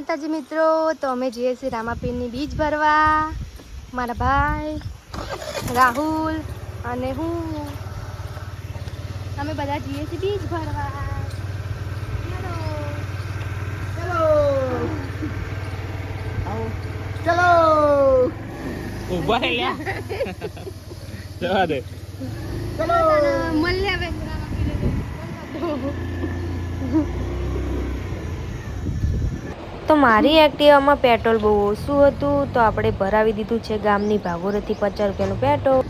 માતાજી મિત્રો તો અમે જઈએ છીએ રામાપીરની બીજ ભરવા. મારા ભાઈ રાહુલ અને હું. અમે બધા જઈએ છીએ બીજ ભરવા. ચલો. ચલો. ઊભા રહ્યા જવા દે. ચલો. મળ્યા હવે. તો મારી એક્ટિવામાં પેટ્રોલ બહુ ઓછું હતું, તો આપણે ભરાવી દીધું છે ગામની ભાગોરથી પચાસ રૂપિયાનું પેટ્રોલ.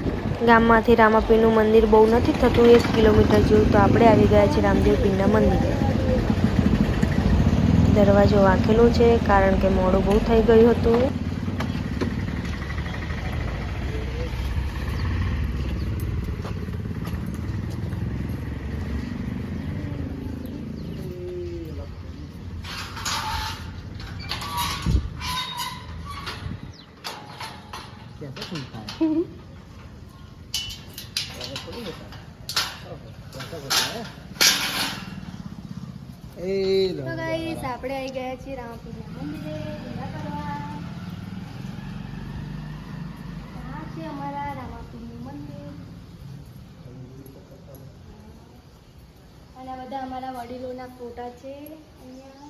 ગામમાંથી રામાપીનું મંદિર બહુ નથી થતું, એક કિલોમીટર જેવું, તો આપણે આવી ગયા છીએ રામદેવ પીરના મંદિરે. દરવાજો વાંખેલો છે, કારણ કે મોડું બહુ થઈ ગયું હતું. लो તો ગાઈસ આપણે આવી ગયા છીએ રામાપીરના મંદિરે પૂજા કરવા. આ છે અમારા રામાપીરનું મંદિર. અને બધા અમારા વડીલોના ફોટા છે અહીંયા.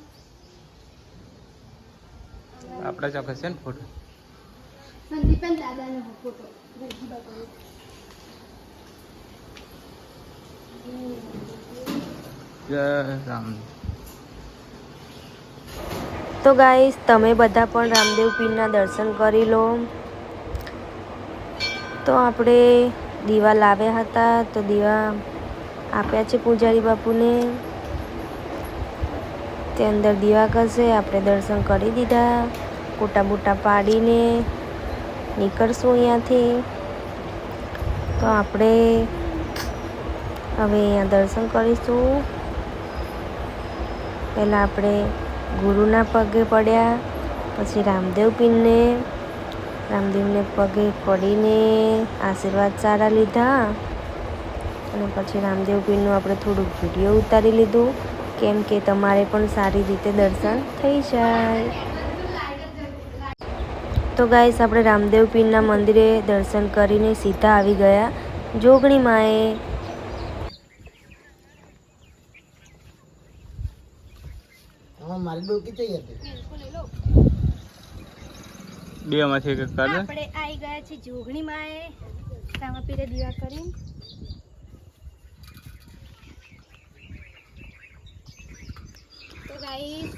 આપણા ચોક્કસ છે ને ફોટો? સંદીપન દાદાનો ફોટો જય રામ. તો ગાઈસ, તમે બધા પણ રામદેવ પીરના દર્શન કરી લો. તો આપણે દીવા લાવ્યા હતા, તો દીવા આપ્યા છે પૂજારી બાપુને. તે અંદર દીવા કરશે, આપણે દર્શન કરી દીધા. કોટા બૂટા પાડીને નીકળશું અહીંયાથી. તો આપણે હવે અહીંયા દર્શન કરીશું. પહેલાં આપણે ગુરુના પગે પડ્યા. પછી રામદેવ પીરને, રામદેવને પગે પડીને આશીર્વાદ સારા લીધા. અને પછી રામદેવ પીરનું આપણે થોડુંક વીડિયો ઉતારી લીધું, કેમ કે તમારે પણ સારી રીતે દર્શન થઈ જાય. તો ગાઈસ આપણે રામદેવ પીરના મંદિરે દર્શન કરીને સીધા આવી ગયા. જોગણી માએ આલુ એક કરે આપણે આવી ગયા છે જોગણી માએ. સામા પીરે દીવા કરી. તો ગાઈસ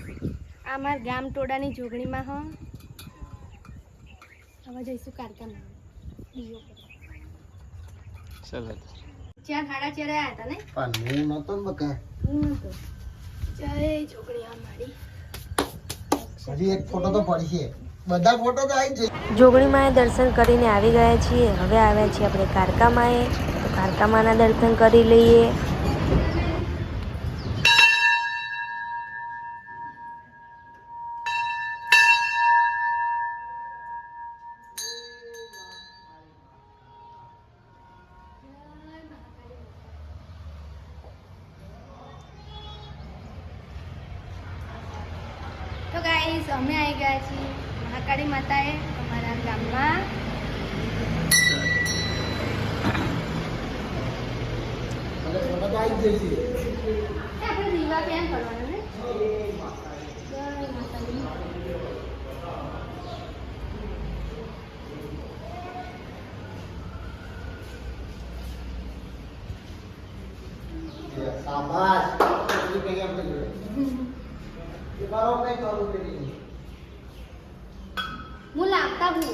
આ ગામ ટોડાની જોગણીમાં હ. હવે જઈશું કારકામાં દીવો ચલો. ચાર સાડા ચારે આવ્યા હતા ને? પણ હું નહોતો બકા. હું નહોતો. ચારે જોગણી આ મારી. એક જોગણી માએ દર્શન કરીને આવી ગયા છીએ. હવે આવ્યા છીએ આપણે કારકા માએ તો કારકા માના દર્શન કરી લઈએ. મહાકાળી માતાએ અમારા ગામમાં આપણે દીવા કેમ કરવાના ને જય માતાજી. શાબાશ એટલી કઈ આપણે જોડે એ કરો કઈ કરું પેલી હું લાગતા હું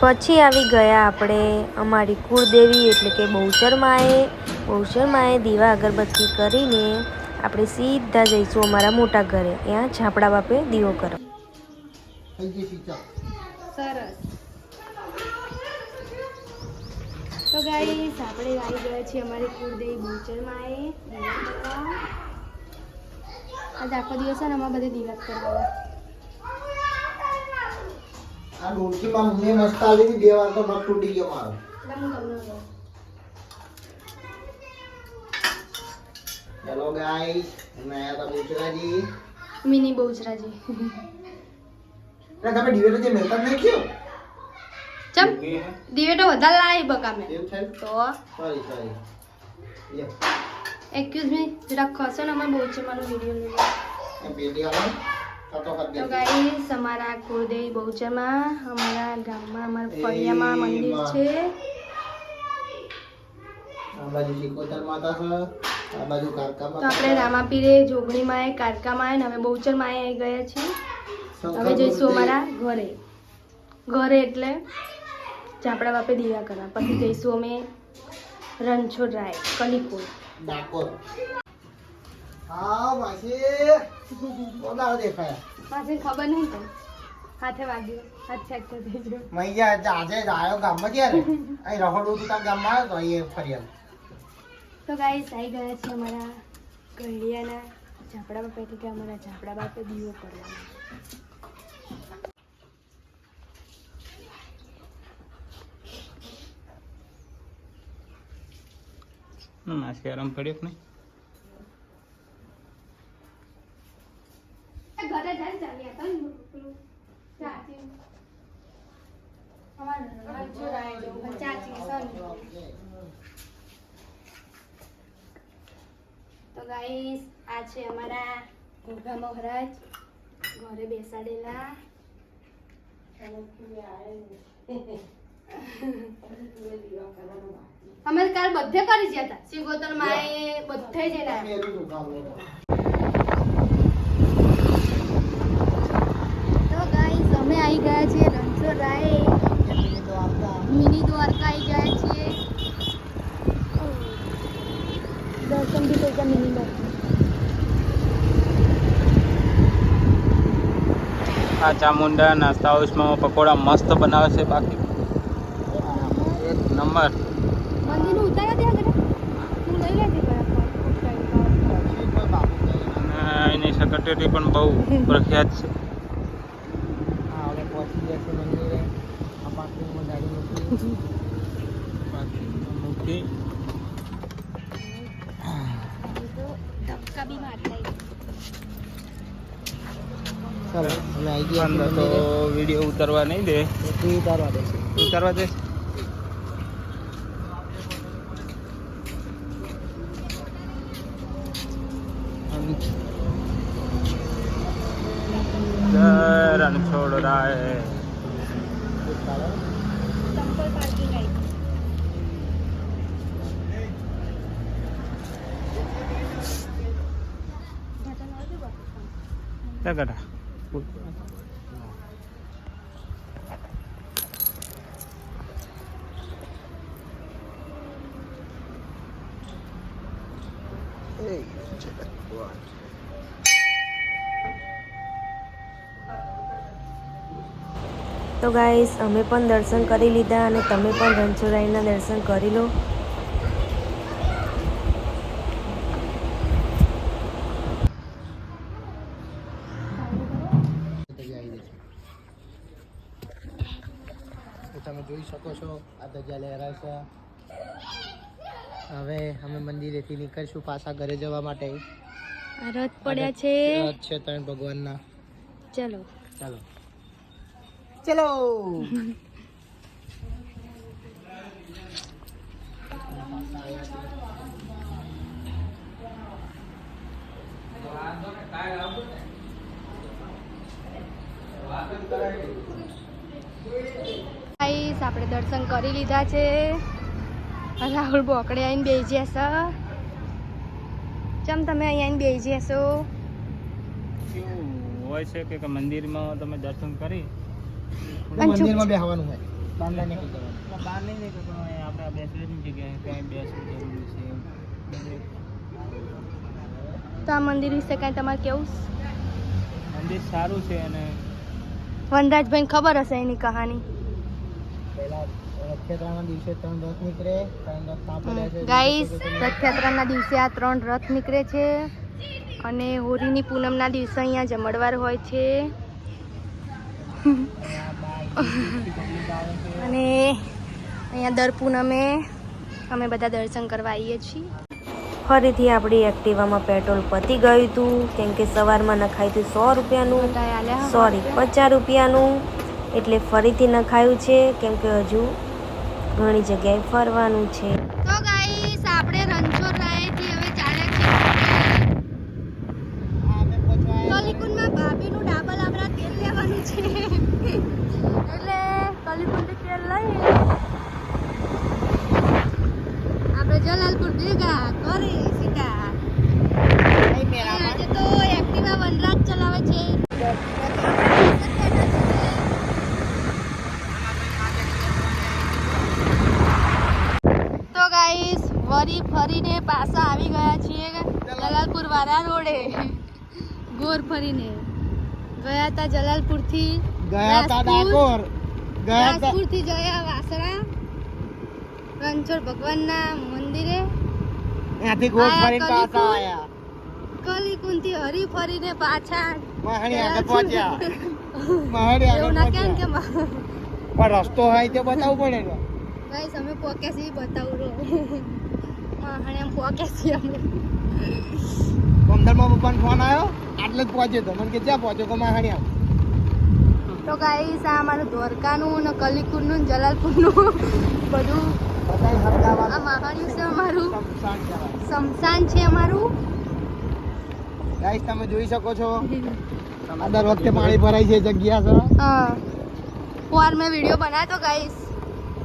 પછી આવી ગયા આપણે અમારી કુળદેવી એટલે કે બહુચર માએ બહુચર માએ દીવા અગરબત્તી કરીને આપણે સીધા જઈશું અમારા મોટા ઘરે. ત્યાં ઝાપડા બાપે દીવો કરો. સરસ. તો ગાઈસ આપણે આવી ગયા છીએ અમારી કુળદેવી બહુચરમાં એ કરવા. આખો દિવસ ને, અમારે બધે દીવા જ કરવાના. આ ડોલકીમાં મને મસ્ત આવી હતી બે વાર તો નટ તૂટી ગયો મારો. હેલો ગાઈસ અમે આયા તા બુચરાજી મિની બહુચરાજી તમે ડિવેટો જે મેલતા જ નહીં કયો? ચમ ડિવેટો વધારે લાવી બકા મેં. તો સોરી સોરી. એક્સક્યુઝ મી જરા ખસો ને અમે બહુચરમાનો વીડિયો લીધો એ પેટી આવો. તો ગાઈસ અમારા કુળદેવી બહુચરમાં અમારા ગામમાં અમારા ફળિયામાં મંદિર છે. આ બાજુ શિકોતર માતા છે આ બાજુ કારકા તો આપણે રામાપીરે જોગણીમાં કારકામાં એ ને હવે બહુચરમાં આવી ગયા છીએ. હવે જઈશું અમારા ઘરે. ઘરે એટલે ચાપડા બાપે દીવા કરવા. પછી જઈશું અમે રણછોડ રાય કલીપુર. ડાકોર. હા માસી. બોલાવો દેખાયા? ખબર નહીં તો હાથે વાગ્યું. હાથ ફ્રેક્ચર થઈ ગયો. મૈયા આજે જ ગામમાં ત્યારે અહીં રહોડું તું તાર ગામમાં આવ્યો તો અહીં ફરિયાદ તો ગાઈસ આવી ગયા છે અમારા ઘડિયાના ચાપડા બાપે એટલે કે અમારા ચાપડા બાપે દીવો કરવાનો. માસી આરામ પડ્યો નહીં ઘરે જઈને ચાલી હતા ને પેલું ચાચી અમારા રણછોડ રાય જો ચાચી સન તો ગાઈસ આ છે અમારા ઘોઘા મહારાજ ઘરે બેસાડેલા અમે કાલ બધે કરી ગયા હતા. સિંગોતરમાં બધે જઈને તો ગાઈસ અમે આવી ગયા છીએ રણછોડ રાય મિની દ્વારકા આવી ગયા છીએ. દર્શન બી થઈ મિની દ્વારકા આ ચામુંડા નાસ્તા હાઉસમાં પકોડા મસ્ત બનાવે છે બાકી. એક નંબર. મંદિરનું ઉતારા ત્યાં આગળ. તું લઈ લેજે બરાબર અને એની સેક્રેટરી પણ બહુ પ્રખ્યાત છે. મૂકી ધક્કા બી મારતા ચાલો અમે આવી ગયા અંદર તો વીડિયો ઉતારવા નહીં દે. ઉતારવા દેશે ઉતારવા દે. જય રણછોડ રાય. સંપલ તો ગાઈસ અમે પણ દર્શન કરી લીધા અને તમે પણ રણછોડરાયના દર્શન કરી લો તો તમે જોઈ શકો છો. આ ધજા લહેરાશે હવે અમે મંદિરેથી નીકળશું પાછા ઘરે જવા માટે. રથ પડ્યા છે. રથ છે ત્રણ ભગવાનના. ચલો. ચાલો. ચલો. ગાઈસ આપણે દર્શન કરી લીધા છે. રાહુલ બોકડે આવીને બેસી જશો ચમ તમે અહીંયા આવીને બેસી જશો કેવું હોય છે કે કે મંદિરમાં તમે દર્શન કરી? મંદિરમાં બેહવાનું હોય. નહીં બહાર નહીં નીકળતો આપણે બેસવાની જગ્યાએ. ક્યાંય બેસવું જરૂરી છે તો આ મંદિર વિશે કાંઈ તમારે કેવું મંદિર સારું છે અને વનરાજભાઈને ખબર હશે એની કહાની. ગાઈસ રથયાત્રાના દિવસે આ ત્રણ રથ નીકળે છે અને હોળીની પૂનમના દિવસે અહીંયા જમણવાર હોય છે અને અહીંયા દર પૂનમે અમે બધા દર્શન કરવા આવીએ છીએ ફરીથી આપણી એક્ટિવામાં પેટ્રોલ પતી ગયું હતું કેમ કે સવારમાં નખાયું હતું સો રૂપિયાનું. સોરી પચાસ રૂપિયાનું એટલે ફરીથી નખાયું છે કેમ કે હજુ ઘણી જગ્યાએ ફરવાનું છે તો ગાઈસ આપણે રણછોડ રાયથી હવે ચાલ્યા છીએ આ અમે પહોંચવા આવ્યા. કલિકુંડમાં ભાભીનું ડાબલ આપણા તેલ લેવાનું છે એટલે કલિકુંડ તેલ લઈ આપણે જલાલપુર ભેગા કરે સીધા કઈ મેળામાં? આજે તો એક્ટિવા વનરાજ ચલાવે છે તો ગાઈસ વરી ફરીને પાછા આવી ગયા છીએ જલાલપુર વાળા રોડે. ગોર ફરીને. ગયા હતા જલાલપુરથી ગયા તા ડાકોર. ગયા તા થી ગયા વાસણા. રણછોડ ભગવાનના મંદિરે. ત્યાંથી ગોર ફરીને પાછા આવ્યા આયા. કલીકુંડ હરી ફરીને પાછા મહાણી આગળ પહોંચ્યા. મહાણી આગળ પહોંચ્યા. પણ રસ્તો હોય તે બતાવવું પડે ગાઈસ અમે પોકે છીએ બતાવું રો હણે એમ પોકે છીએ અમે. કોમદરમાં પપ્પાનો ફોન આવ્યો? આટલે જ પહોંચ્યો તો. મને કે જ્યાં પહોંચ્યો? કે મહાણી આવ. તો ગાઈસ આ અમારું દ્વારકાનું ને કલીકુંડનું ને જલાલપુરનું બધું આ મહાણ્યું છે અમારું. શમશાન છે અમારું. ગાઈસ તમે જોઈ શકો છો. દર વખતે પાણી ભરાય છે જગ્યા સર હા. પર મેં વીડિયો બનાવ્યો તો ગાઈસ.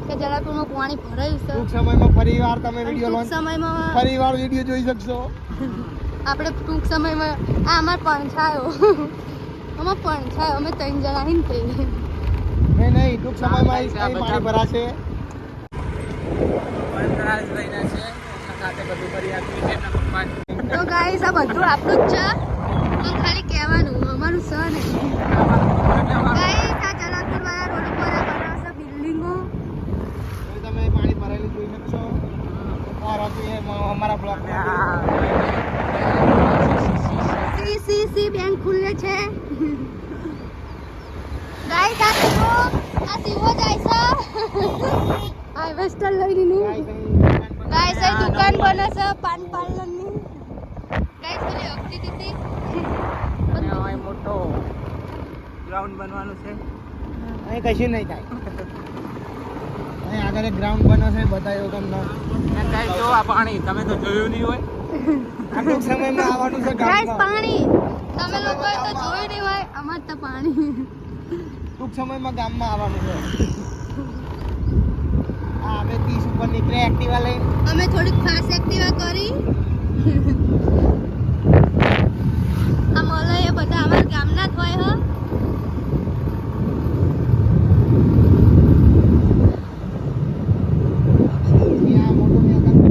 કે જલાલપુરમાં પાણી ભરાયું છે ટૂંક સમયમાં ફરીવાર તમે વીડિયો લોન્ચ સમયમાં ફરી વાર વીડિયો જોઈ શકશો. આપણે ટૂંક સમયમાં આ અમાર પંછાયો અમાર પંછાયો અમે ત્રણ જણા અહીં તે નહીં નહીં ટૂંક સમયમાં પાણી ભરાશે. તો ગાઈસ આ બધું આપણું જ છે. ખાલી કહેવાનું અમારું છે નહીં ગાઈસ આ જલાલપુર વાળા રોડ ઉપર આ બનાવશે બિલ્ડિંગો હવે તમે પાણી ભરાયેલું જોઈ શકશો આપીએ અમારા block C C C bank ખુલ્લે છે ગાઈસ આ સીવો આ સીવો જાય છે આ વેસ્ટર્ન લઈ લીની ગાઈસ આ દુકાન બને છે પાન પાર્લરની ગાઈસ બોલે અક્ષી દીદી મોટો ગ્રાઉન્ડ બનવાનું છે અહીં કશું નહીં થાય આગળ એક ગ્રાઉન્ડ બને છે બતાવ્યો તમને. કાંઈ જો આ પાણી તમે તો જોયું નહીં હોય. ટૂંક સમયમાં આવવાનું છે ગાઈસ પાણી. તમે લોકોએ તો જોયું નહીં હોય અમાર તો પાણી. ટૂંક સમયમાં ગામમાં આવવાનું છે. આ અમે ત્રીસ ઉપર નીકળે એક્ટિવા લઈને. અમે થોડીક ફાસ્ટ એક્ટિવા કરી આ મળે એ બધા અમારા ગામના જ હોય હો ત્યાં મોટો મેદાન છે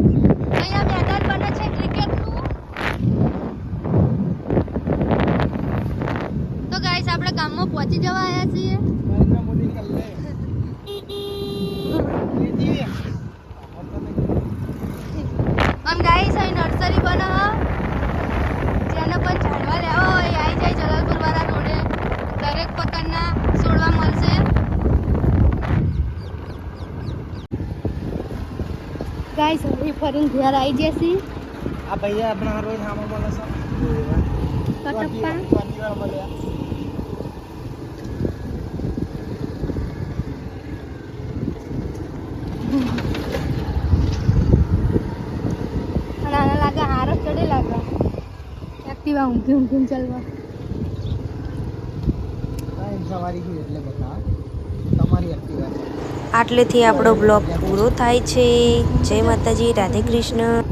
અહીંયા મેદાન બને છે ક્રિકેટનું તો ગાઈસ આપણે ગામમાં પહોંચી જવા આવ્યા છીએ નરેન્દ્ર મોદી કર લે એ જીવે. આમ ગાઈસ અહીં નર્સરી બને હ જેને પણ ઝાડવા લેવા હોય આવી જાય જલાલપુર વાળા રોડે દરેક પ્રકારના છોડવા મળશે ગાઈસ હરી ફરીને ઘેર આવી જશે આ ભૈયા આપણા રોજ સામો બોલે છે. કટપ્પા. એક્ટિવા ઊંઘી ઊંઘી ચાલવા. સવારી ગઈ એટલે બતા છે આટલેથી આપણો બ્લોગ પૂરો થાય છે. જય માતાજી રાધે કૃષ્ણ.